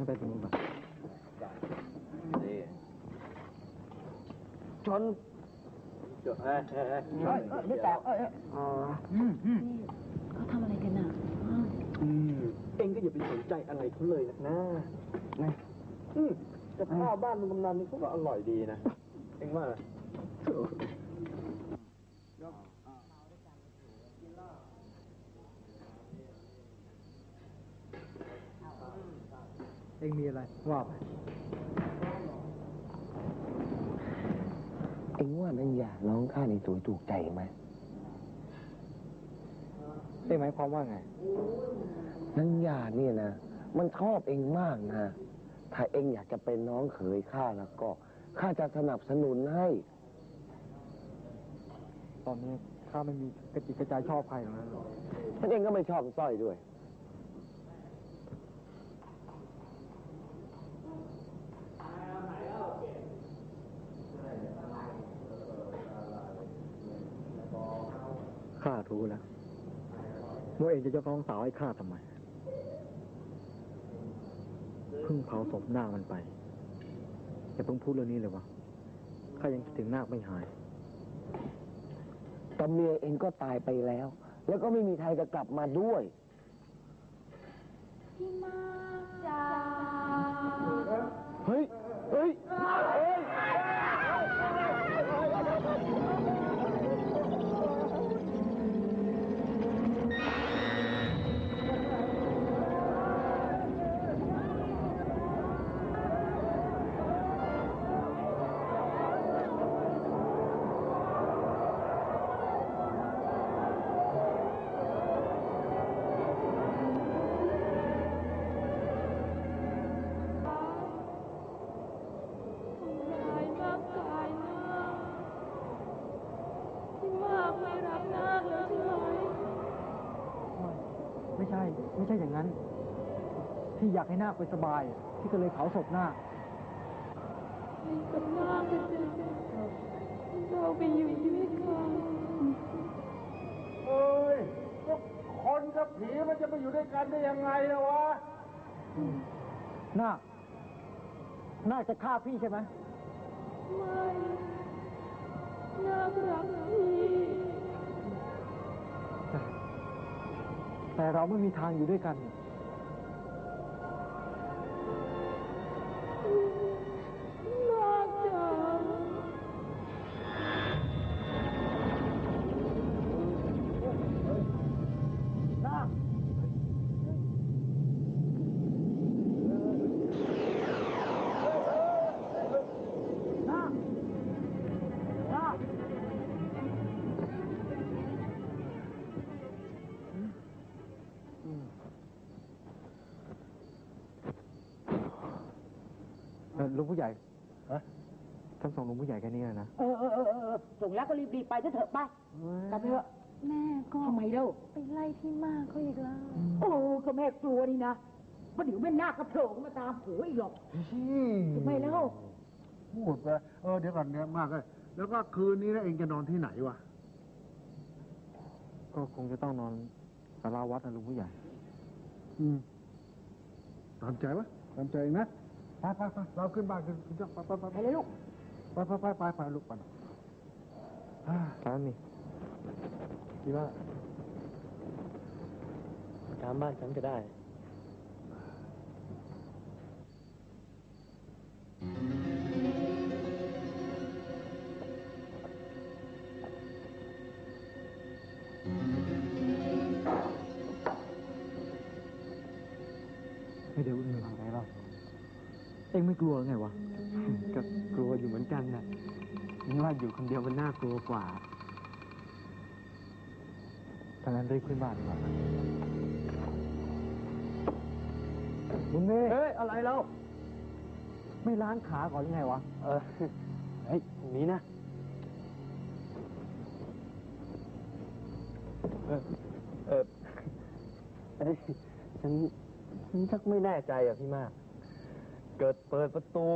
ไม่ไปตรงนู้นป่ะนี่ชนเดี๋ยวเอ้ยเอ้ยเอ้ยเอ้ยเอ้ยไม่แตกเอ้ยเอ้ยอ๋ออืมอืมนี่เขาทำอะไรกันอะอ้าวอืมเองก็อย่าไปสนใจอะไรเขาเลยนะนะไงอืมแต่ข้าวบ้านมึงกำนันนี่เขาก็อร่อยดีนะ เองว่าไง เองมีอะไรว่าไปเอ็งว่านังหยาน้องข้าในสวยถูกใจไหมเองหมายความว่าไงนังหยาเนี่ยนะ มันชอบเอ็งมากนะ ถ้าเอ็งอยากจะเป็นน้องเขยข้าแล้วก็ข้าจะสนับสนุนให้ ตอนนี้ข้าไม่มีกระจิตกระใจชอบใครหรอกนะท่านเองก็ไม่ชอบสร้อยด้วย ข้า รู้แล้วว่าเองจะยกน้องสาวให้ข้าทำไมเพิ่งเผาศพหน้าคมันไปอย่าเพิ่งพูดเรื่องนี้เลยวะข้ายังคิดถึงนาคไม่หายแต่เมียเองก็ตายไปแล้ว แล้วก็ไม่มีใครจะกลับมาด้วย พี่มากจ้า อยากให้นาคไปสบายที่ก็เลยเผาศพนาคให้กับนาคกันเถอะเราไปอยู่ด้วยกันเอ้ยก็คนกับผีมันจะไปอยู่ด้วยกันได้ยังไงนะวะนาคนาคจะฆ่าพี่ใช่ไหมไม่นาครักพี่แต่แต่เราไม่มีทางอยู่ด้วยกันนา ลุงผู้ใหญ่ท่านส่งลุงผู้ใหญ่แค่นี้นะเออเออเออเออส่งแล้วก็รีบๆไปเถอะไปกลับไปเถอะแม่ก็ทำไมเล่าไปไล่พี่มากเขาอีกแล้วโอ้ก็แม่กลัวนี่นะเพราะเดี๋ยวแม่นาคกระโผล่มาตามผัวอีกหรอกทำไมเล่าพูดไปเออเดี๋ยวก่อนเนี่ยมากเลยแล้วก็คืนนี้นะเองจะนอนที่ไหนวะก็คงจะต้องนอนสาราวัดนะลุงผู้ใหญ่ อืมตามใจวะตามใจเองนะ ไปไปไปเราขึ้นบ้านขึ้นขึ้นไปไปไปไปเลยลูกไปไปไปไปไปลูกไปอ่าตามนี่ดีว่าตามบ้านฉันก็ได้ อ็งไม่กลัวไงวะ ก็กลัวอยู่เหมือนกันนะนี่ว่าอยู่คนเดียวมันน่ากลัวกว่าถ้างั้นรีบขึ้นบ้านดีกว่าลุงเน่เฮ้ย อะไรเราไม่ล้างขาก่อนหรือไงวะ เออ เฮ้ยหนีนะ เออ เออเอ้ยฉัน ฉันชักไม่แน่ใจอะพี่มาก เกิดเปิดประตู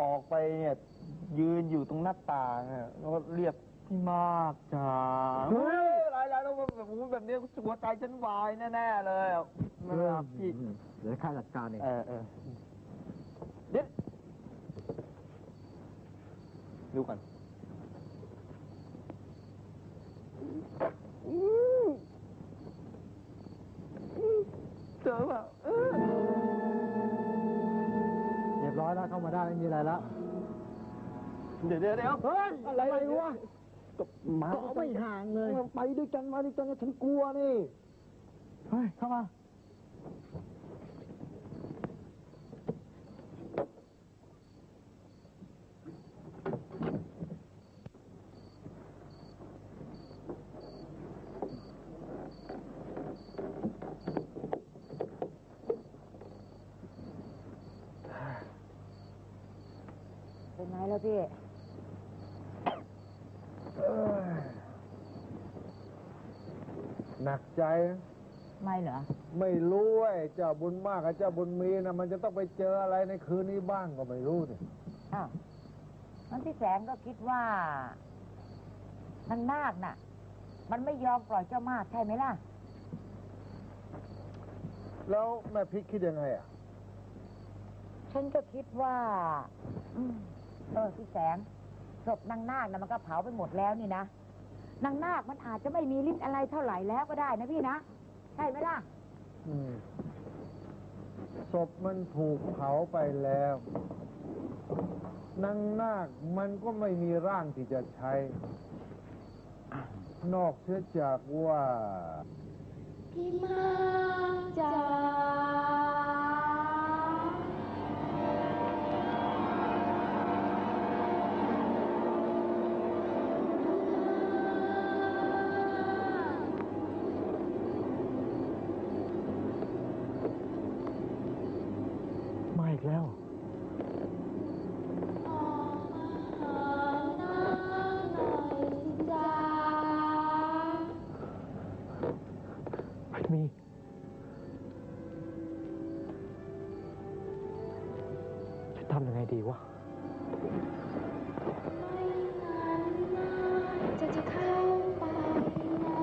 ออกไปเนี่ยยืนอยู่ตรงหน้าต่างอะแล้วก็เรียกพี่มากจ้าเฮ้ยอะไรอะไรแล้วแบบโอ้โหแบบนี้หัวใจฉันวายแน่ๆเลยอะไม่รับพี่ เดี๋ยวข้าจัดการเองเออเออเดี๋ยวดูก่อนเจอเปล่ อะไรแล้ว เดี๋ยวเดี๋ยวเดี๋ยวเฮ้ยอะไรวะมาเกาะไม่ห่างเลย ไปด้วยกันมาด้วยกันฉันกลัวนี่ เฮ้ย เข้ามา แล้วพี่ หนักใจนะไม่เหรอ ไม่รู้ไอ้เจ้าบุญมากกับเจ้าบุญมีนะมันจะต้องไปเจออะไรในคืนนี้บ้างก็ไม่รู้สิอ้าวมันที่แสงก็คิดว่า มันนาคน่ะ มันไม่ยอมปล่อยเจ้ามากใช่ไหมล่ะ แล้วแม่พริกคิดยังไงอะ ฉันก็คิดว่า อืม เออพี่แสงศพนางนาคนะมันก็เผาไปหมดแล้วนี่นะนางนาคมันอาจจะไม่มีฤทธิ์อะไรเท่าไหร่แล้วก็ได้นะพี่นะ ใช่ไหมล่ะ อืมศพมันถูกเผาไปแล้วนางนาคมันก็ไม่มีร่างที่จะใช้ นอกเสียจากว่า พี่มากจ๋ามา วะจะจะเข้าไปนะ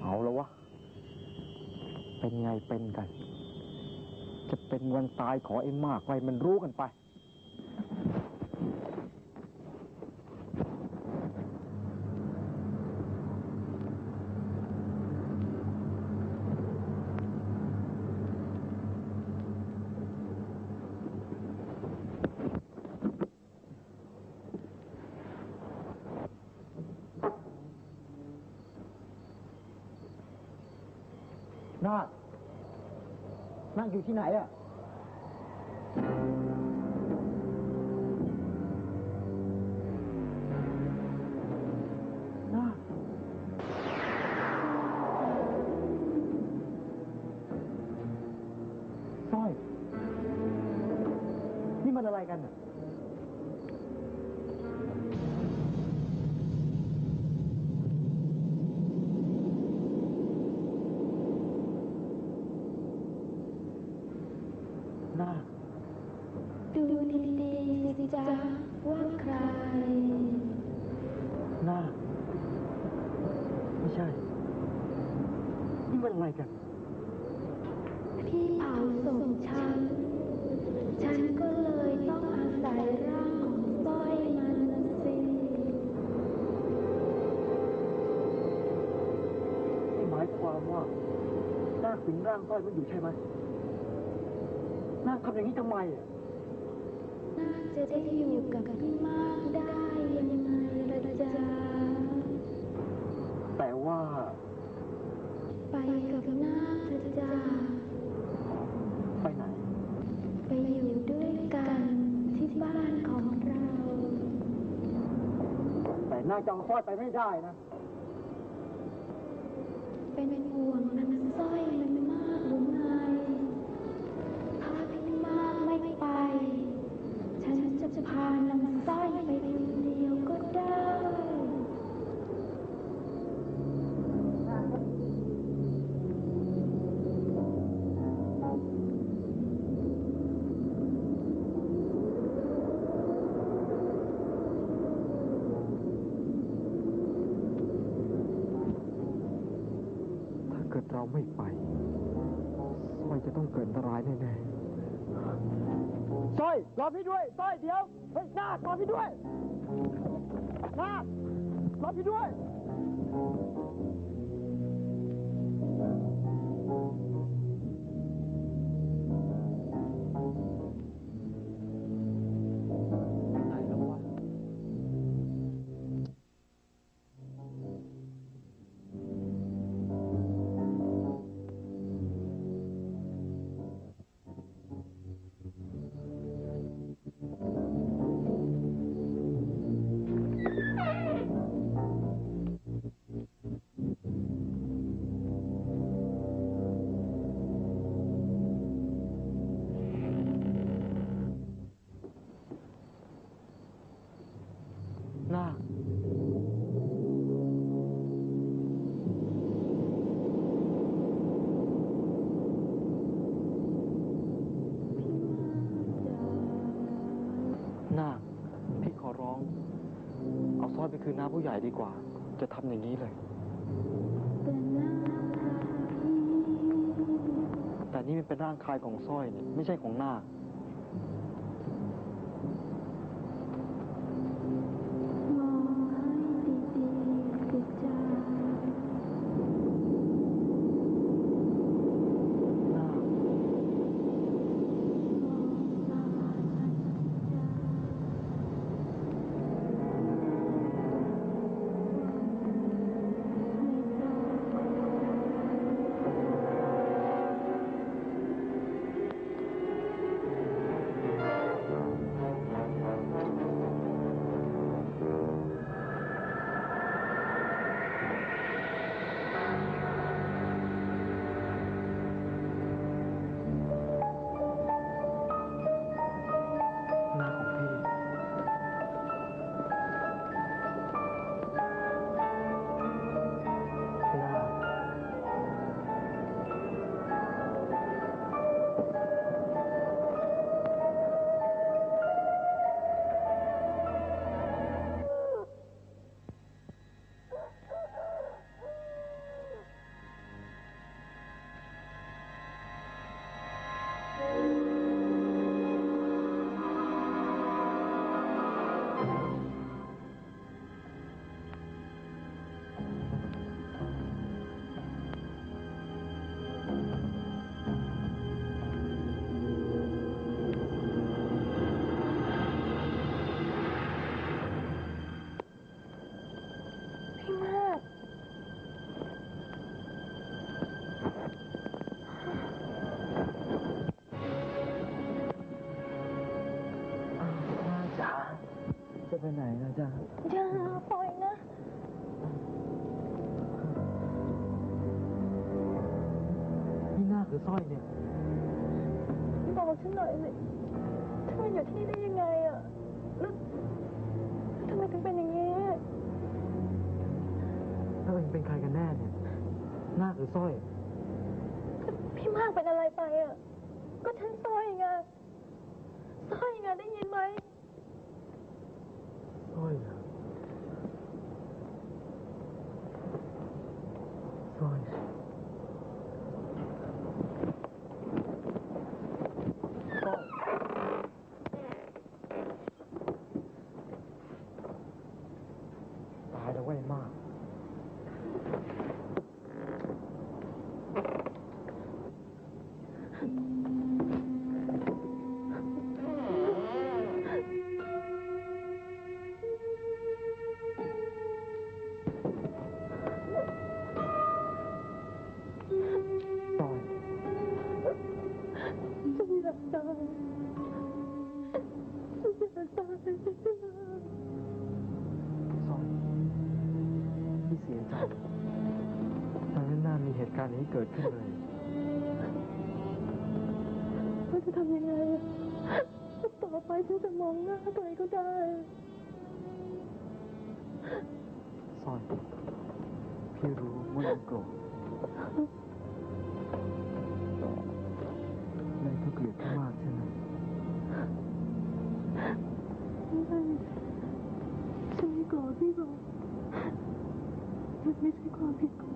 เอาแล้ววะ เป็นไงเป็นกัน เป็นวันตายขอไอ้มากไปมันรู้กันไป นาคนาคอยู่ที่ไหนอะ นาดูดีๆสิจ้าว่าใครนาไม่ใช่ นี่มันอะไรกัน พี่เผาศพฉัน ฉันก็เลยต้องอาศัยร่างของสร้อยมันสินี่หมายความว่านาคสิงร่างสร้อยมันอยู่ใช่ไหม ทำอย่างนี้ทำไมอะน่าจะได้อยู่กับพี่มากได้ยังไงล่ะจ๊ะแต่ว่า ไปกับนาคเถอะจ้าไปไหน ไปอยู่ด้วยกันที่บ้านของเรา แต่นาคจะเอาสร้อยไปไม่ได้นะ เราไม่ไปสร้อยจะต้องเกิดอันตรายแน่ๆสร้อยรอพี่ด้วยสร้อยเดี๋ยว เฮ้ยนาครอพี่ด้วยนาครอพี่ด้วย นาคพี่ขอร้อง เอาสร้อยไปคืนน้าผู้ใหญ่ดีกว่า จะทำอย่างนี้เลย แต่นี่มันเป็นร่างกายของสร้อยนี่ไม่ใช่ของนาค ไปไหนนะจ๊ะอย่าปล่อยนะ นี่หน้าคือสร้อยเนี่ย บอกฉันหน่อยสิเธอมาอยู่ที่นี่ได้ยังไงอะแล้วทำไมถึงเป็นอย่างนี้แล้วเองเป็นใครกันแน่เนี่ยหน้าคือสร้อย พี่มากเป็นอะไรไป การณ์นี้เกิดขึ้นเลยว่าจะทำยังไงอะต่อไปฉันจะมองหน้าใครก็ได้สร้อยพี่รู้ว่ายังโกรธนายก็เกลียดพี่มากใช่ไหมไม่ฉันไม่โกรธพี่หรอกมันไม่ใช่ความผิดของ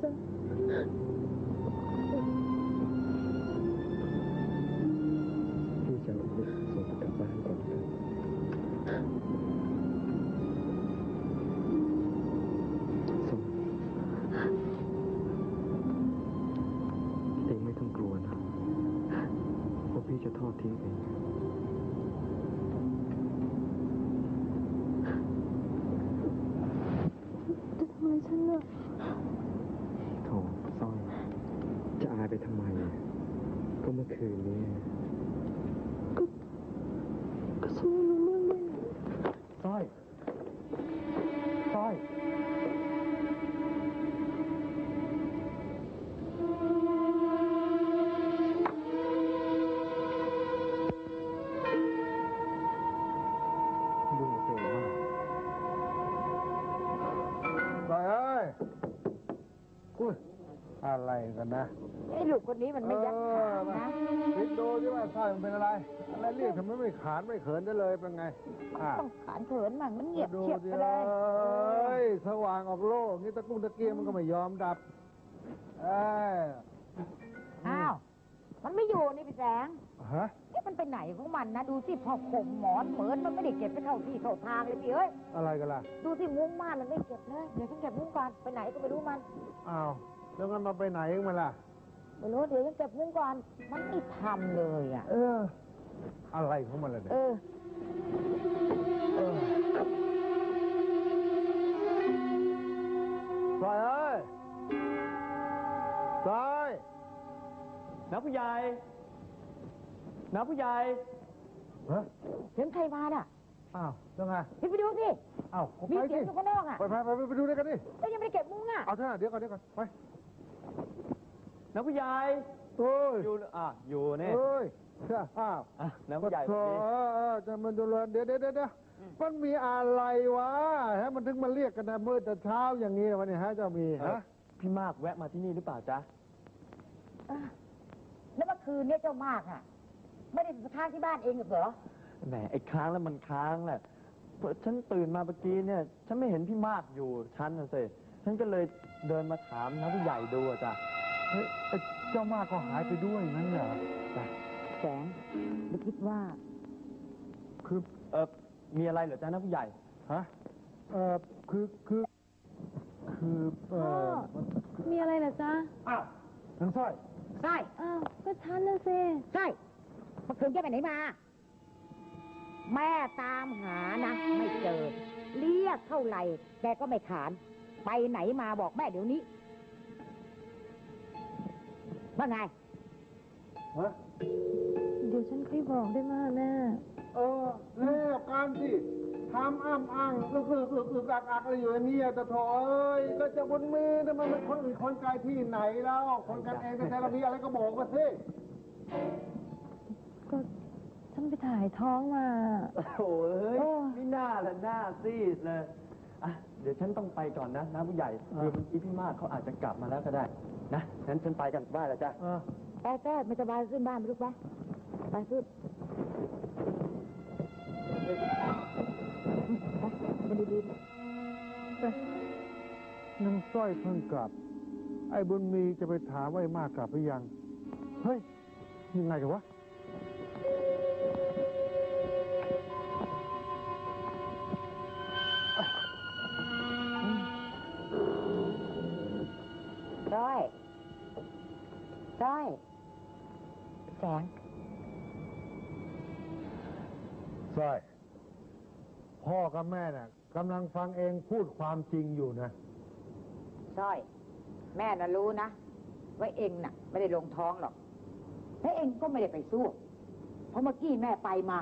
พี่ กันนะไอ้ลูกคนนี้มันไม่ยักขานะคิดดูที่ว่าสร้อยมันเป็นอะไร อะไรเรียกทำไมไม่ขานไม่เขินได้เลยเป็นไงอะต้องขานเขินมั่งมันเงียบดูเชียบดิไปเลยเอ้ยสว่างออกโลกนี่ตะกุ้งตะเกียงมันก็ไม่ยอมดับเอ้ยอ้าวมันไม่อยู่นี่พี่แสงฮะนี่มันไปไหนของมันนะ ดูสิพอข่มหมอนเหมือนมันไม่ได้เก็บไปเข้าที่เข้าทางเลยพี่เอ้ยอะไรกันล่ะ ดูสิมุ้งม่านมันไม่เก็บเลยเดี๋ยวฉันเก็บมุ้งก่อนไปไหนก็ไม่รู้มันอ้าว แล้วงั้นมาไปไหนเองมันล่ะ ไม่รู้เดี๋ยวฉันเก็บมุ้งก่อน มันไม่ทำเลยอะ เออ อะไรของมันล่ะเนี่ยเออสร้อยเอ้ยสร้อยน้าผู้ใหญ่น้าผู้ใหญ่ฮะเสียงใครมาน่ะอ้าวยังไงพี่ไปดูสิ อ้าวมีไปเสียสิงอยู่ข้างนอกอะไปไปไปไปดูด้วยกันดิ ก็ยังไม่ได้เก็บมุ้งอะ เอาเถอะเดี๋ยวก่อนเดี๋ยวก่อนไป น้าผู้ใหญ่โอ้ยอยู่อะอยู่เนี่ยเอ้ยเชื่ออ้าวอะน้าผู้ใหญ่โธ่ดีเออเออจะมันดูแลเดี๋ยวเดี๋ยวเดี๋ยวเดี๋ยวมันมีอะไรวะฮะมันถึงมาเรียกกันนะมืดแต่เช้าอย่างนี้วันนี้ฮะเจะมีเอ่อฮะพี่มากแวะมาที่นี่หรือเปล่าจ๊ะแล้วเมื่อคืนเนี่ยเจ้ามากอะ ไม่ได้ไปค้างที่บ้านเองเหรอแหมไอ้ค้างแล้วมันค้างแหละเพราะฉันตื่นมาเมื่อกี้เนี่ย ฉันไม่เห็นพี่มากอยู่ชั้นน่ะสิ ฉันก็เลยเดินมาถามน้าผู้ใหญ่ดูอะจ้ะเฮ้ยไอ้เจ้ามากก็หายไปด้วยงั้นเหรอแสงหรือคิดว่า คือเออมีอะไรเหรอจ๊ะน้าผู้ใหญ่ฮะเออคือคือ คือเออมีอะไรเหรอจ๊ะอ้าวนังสร้อยใช่อ้าวก็ฉันน่ะสิใช่เมื่อคืนแกไปไหนมา แม่ตามหานะ ไม่เจอ เรียกเท่าไหร่แกก็ไม่ขาน ไปไหนมาบอกแม่เดี๋ยวนี้ ว่าไง ฮะเดี๋ยวฉันค่อยบอกได้มากแม่เออแล้วการที่ทำอ้ำอ้างก็คือคือคืออักอักอะไรอยู่เนี่ยแต่โถเอ้ยก็จะบนมือแต่มันเป็นคนอื่นคนไกลที่ไหนแล้ว คนกันเองแต่แต่เรามีอะไรก็บอกมาสิ ก็ฉันไปถ่ายท้องมา โอ้ยโอ้นี่หน้าละหน้าซีดเลย อะเดี๋ยวฉันต้องไปก่อนนะน้าผู้ใหญ่เผื่อเมื่อกี้พี่มากเขาอาจจะกลับมาแล้วก็ได้ นะงั้นฉันไปกันบ้านแล้วจ้ะเออไปแต้ไม่สบายขึ้นบ้านไปลูกไปไปขึ้นไปมันดีๆ นางสร้อยเพิ่งกลับ ไอ้บุญมีจะไปถามว่าไอ้มากกลับหรือยัง เฮ้ยยังไงกันวะ ร้อยแสงสร้อย พ่อกับแม่น่ะกำลังฟังเองพูดความจริงอยู่นะ สร้อย แม่น่ะรู้นะว่าเองน่ะ ไม่ได้ลงท้องหรอกและเองก็ไม่ได้ไปสู้ เพราะเมื่อกี้แม่ไปมา